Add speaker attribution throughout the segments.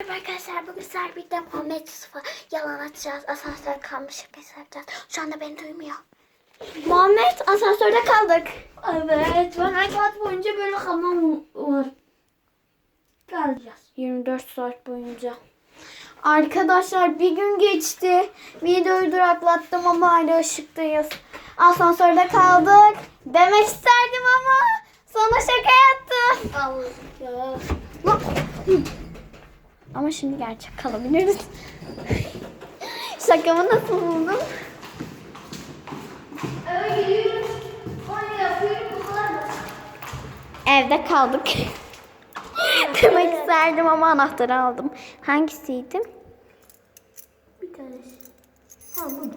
Speaker 1: Merhaba arkadaşlar bugün sizlerle birlikte Muhammed Yusuf'a yalan atacağız. Asansör kalmış pes yapacağız. Şu anda beni duymuyor. Muhammed asansörde kaldık.
Speaker 2: Evet, ben hayat boyunca böyle kalmam var. Kalacağız.
Speaker 1: 24 saat boyunca.
Speaker 2: Arkadaşlar bir gün geçti. Videoyu duraklattım ama hala ışıktayız. Asansörde kaldık. Demek isterdim ama sonra şaka yaptım.
Speaker 1: Allah. Ama şimdi gerçek kalabiliriz. Şakamı nasıl buldun?
Speaker 2: Eve gidiyoruz. Onu yapıyorum.
Speaker 1: Evde kaldık. Demek isterdim ama anahtarı aldım. Hangisiydi?
Speaker 2: Bir tanesi. Ha bu.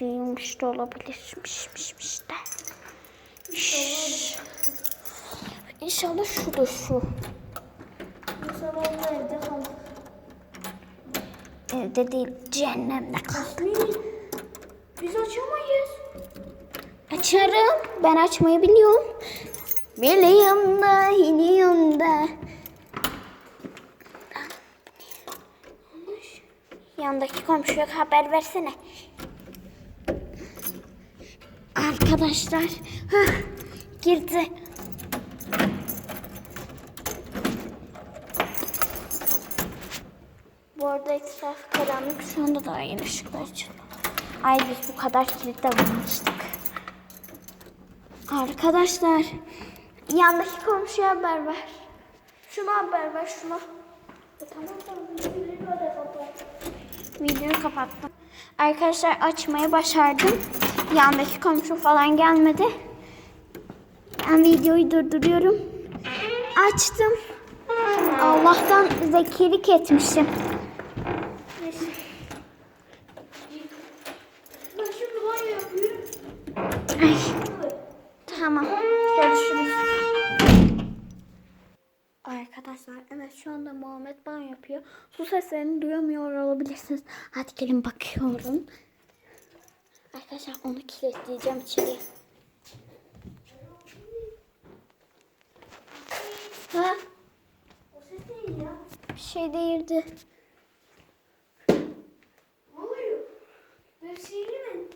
Speaker 1: Değilmiş de olabilirmiş de. İnşallah şu.
Speaker 2: Bu sabah da evde kaldık.
Speaker 1: Evde değil cehennemde kal.
Speaker 2: Biz açamayız.
Speaker 1: Açarım. Ben açmayı biliyorum. Biliyorum da biliyorum da. Yandaki komşuya haber versene. Arkadaşlar. Hah, girdi. Bu arada etraf karanlık. Şu anda daha yeni ışıklar açıldı. Ay biz bu kadar kilitle vurmuştuk. Arkadaşlar. Yandaki komşuya haber ver. Şuna haber ver şuna.
Speaker 2: Tamam tamam. Videoyu da kapat.
Speaker 1: Videoyu kapattım. Arkadaşlar açmayı başardım. Yandaki komşu falan gelmedi. Ben videoyu durduruyorum. Açtım. Allah'tan zekilik etmişim.
Speaker 2: Ben şimdi banyo yapıyorum.
Speaker 1: Ay. Tamam. Görüşürüz. Arkadaşlar evet şu anda Muhammed ban yapıyor. Su seslerini duyamıyor olabilirsiniz. Hadi gelin bakıyorum. Arkadaşlar onu kilitleyeceğim içeriye. Ha?
Speaker 2: O ses değil ya.
Speaker 1: Bir şey değildi.
Speaker 2: Ne oluyor? Ben sihirli mi?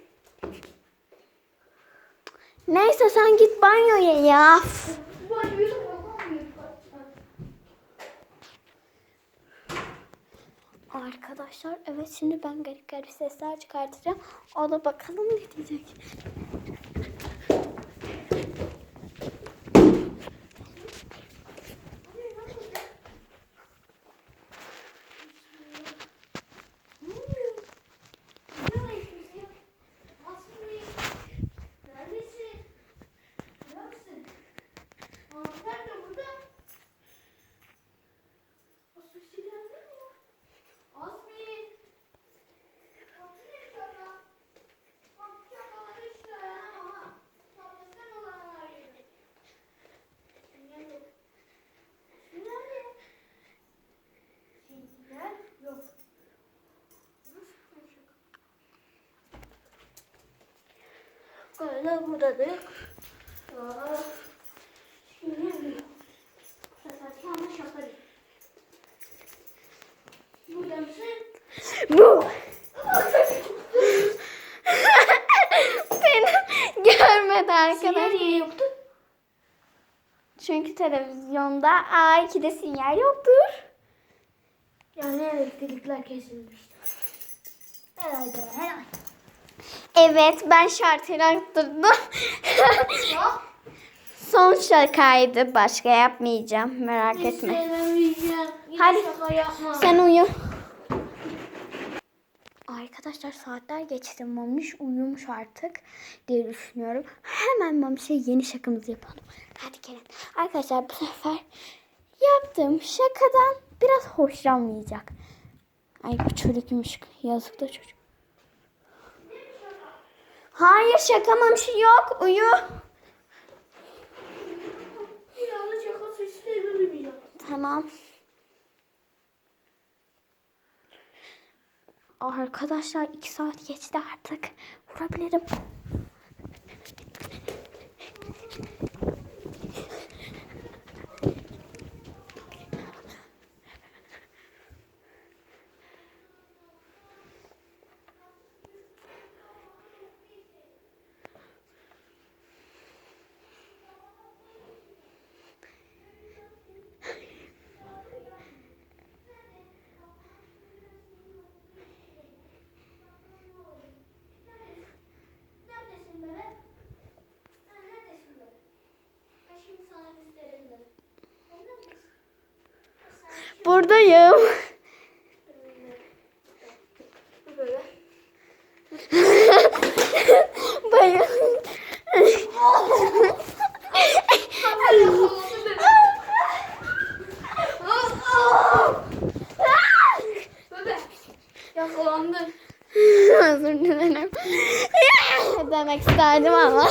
Speaker 1: Neyse sen git banyoya ya. Arkadaşlar evet şimdi ben garip garip sesler çıkartacağım. O da bakalım ne diyecek.
Speaker 2: Ne oluyor? Ne var ya? Asmin. Neredesin? Neredesin? Aa, nerede burada? O sesi geldi mi ya? Asmin. Kapı ne sana? Kapı çakaları işte ama. Kapıdan olanlar yeri. Nerede? Nerede? Sinyal yok. Böyle buradadır. Aa, şimdi mi? Sefer yanlış yaparım. Burada mısın?
Speaker 1: Bu. Beni görmedi arkadaşlar.
Speaker 2: Sinyal yoktu?
Speaker 1: Çünkü televizyonda A2'de sinyal yoktur.
Speaker 2: Yani elektrikler kesilmişti. Herhalde herhalde.
Speaker 1: Evet ben şartıyla arttırdım. Son şakaydı. Başka yapmayacağım. Merak etme. Hadi. Sen uyu. Arkadaşlar saatler geçti. Mamiş uyumuş artık diye düşünüyorum. Hemen Mamiş'e yeni şakamızı yapalım. Hadi gelin. Arkadaşlar bu sefer yaptığım şakadan biraz hoşlanmayacak. Ay bu çocukmuş. Yazık da çocuk. Hayır şaka Mamiş yok. Uyu. Tamam. Arkadaşlar iki saat geçti artık. Vurabilirim. Buradayım.
Speaker 2: Böyle.
Speaker 1: Bayıl.
Speaker 2: Bebe. Yakalandın.
Speaker 1: Özür dilerim. Demek isterdim ama.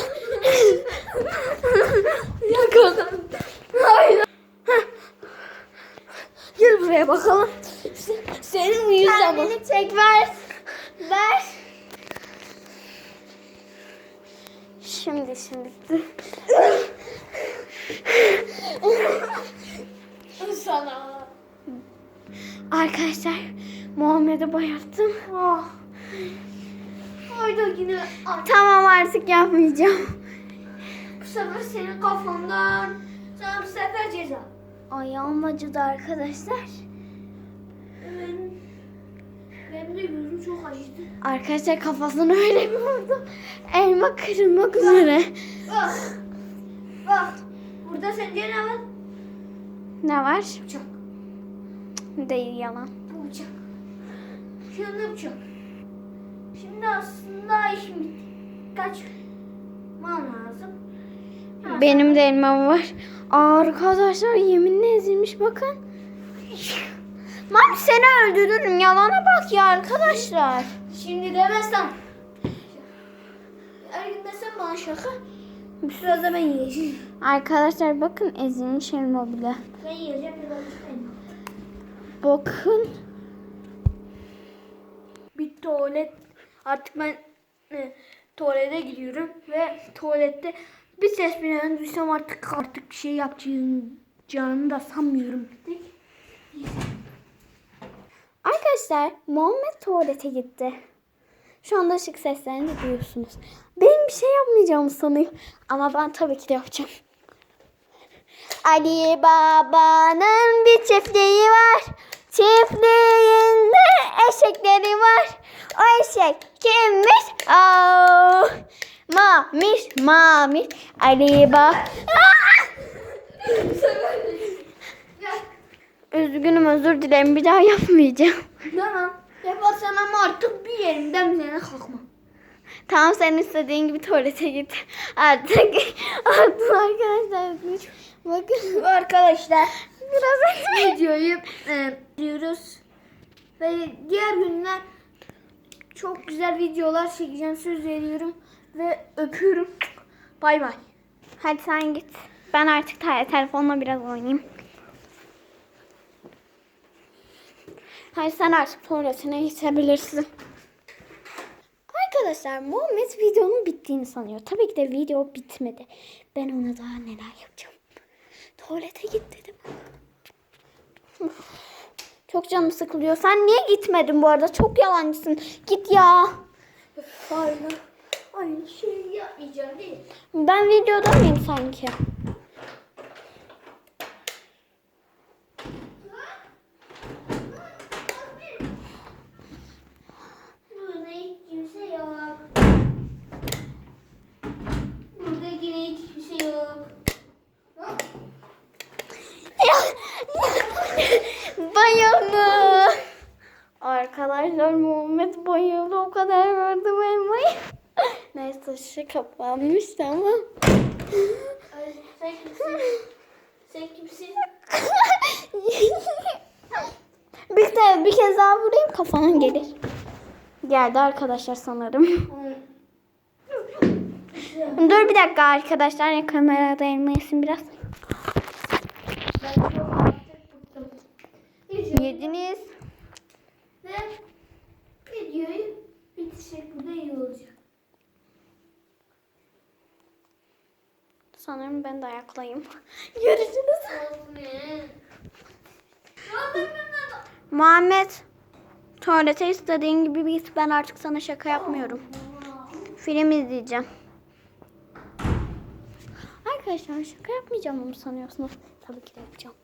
Speaker 2: Yakalandın. Hayır.
Speaker 1: Gel buraya bakalım. Senin uyuz ama.
Speaker 2: Kendini çek ver. Ver.
Speaker 1: Şimdi şimdi.
Speaker 2: Sana.
Speaker 1: Arkadaşlar Muhammed'e boyattım.
Speaker 2: Oh. Hayda yine. Ay,
Speaker 1: Tamam artık yapmayacağım.
Speaker 2: Bu sefer senin kafandan. Sana bu sefer ceza.
Speaker 1: Ayağım acıdı arkadaşlar.
Speaker 2: Benim, benim de gözüm çok acıdı.
Speaker 1: Arkadaşlar kafasını öyle bir vurdum. Elma kırılmak üzere.
Speaker 2: Bak. Bak. Burada sence ne var?
Speaker 1: Ne var?
Speaker 2: Bıçak.
Speaker 1: Değil yalan.
Speaker 2: Bu bıçak. Şimdi bıçak. Şimdi aslında iş bitti. Kaçman lazım. Ha,
Speaker 1: Benim de elmam var. Arkadaşlar yeminle ezilmiş bakın. Mam seni öldürürüm. Yalana bak ya arkadaşlar.
Speaker 2: Şimdi demezsen. Her gün desen bana şaka. Biraz da ben yiyeceğim.
Speaker 1: Arkadaşlar bakın ezilmiş elma bile.
Speaker 2: Ben yiyeceğim biraz.
Speaker 1: Bakın.
Speaker 2: Bir tuvalet. Artık ben e, tuvalete gidiyorum ve tuvalette bir ses bile duysam artık artık bir şey yapacağını da sanmıyorum.
Speaker 1: Arkadaşlar Muhammed tuvalete gitti. Şu anda ışık seslerini duyuyorsunuz. Benim bir şey yapmayacağımı sanıyor. Ama ben tabii ki de yapacağım. Ali Baba'nın bir çiftliği var. Çiftliğinde eşekleri var. O eşek kimmiş? Oh, mamiş, mamiş. Ali Baba. Üzgünüm özür dilerim bir daha yapmayacağım.
Speaker 2: Tamam. Yaparsam ama artık bir yerimden bilene kalkmam.
Speaker 1: Tamam sen istediğin gibi tuvalete git. Artık artık arkadaşlar bakın
Speaker 2: Arkadaşlar
Speaker 1: biraz
Speaker 2: videoyu e, diyoruz. Ve diğer günler çok güzel videolar çekeceğim söz veriyorum. Ve öpüyorum. Bay bay.
Speaker 1: Hadi sen git. Ben artık te- telefonla biraz oynayayım. Hadi sen artık tuvaletine geçebilirsin. Arkadaşlar Muhammed videonun bittiğini sanıyor. Tabii ki de video bitmedi. Ben ona daha neler yapacağım. Tuvalete git dedim. Çok canım sıkılıyor. Sen niye gitmedin bu arada? Çok yalancısın. Git ya.
Speaker 2: Aynı, aynı şeyi yapmayacağım değil.
Speaker 1: Ben videoda mıyım sanki?
Speaker 2: Burada hiç kimse yok. Burada yine hiç kimse yok.
Speaker 1: Bayıldı. Arkadaşlar Muhammed bayıldı. O kadar gördüm elmayı. Neyse ışığı kapanmış tamam.
Speaker 2: Ay, Sen kimsin?
Speaker 1: Bir, de, bir kez daha vurayım kafana gelir. Geldi arkadaşlar sanırım. Dur bir dakika arkadaşlar. Kamerada elma yesin biraz.
Speaker 2: Ben çok artık bıktım. Videoyu
Speaker 1: Yediniz.
Speaker 2: ve videoyu bitirsek burada iyi olacak.
Speaker 1: Sanırım ben de ayaklayayım. Görüşürüz. Muhammed. Tuvalete istediğin gibi git. Ben artık sana şaka yapmıyorum. Film izleyeceğim. Arkadaşlar şaka yapmayacağım mı sanıyorsunuz? Tabii ki de yapacağım.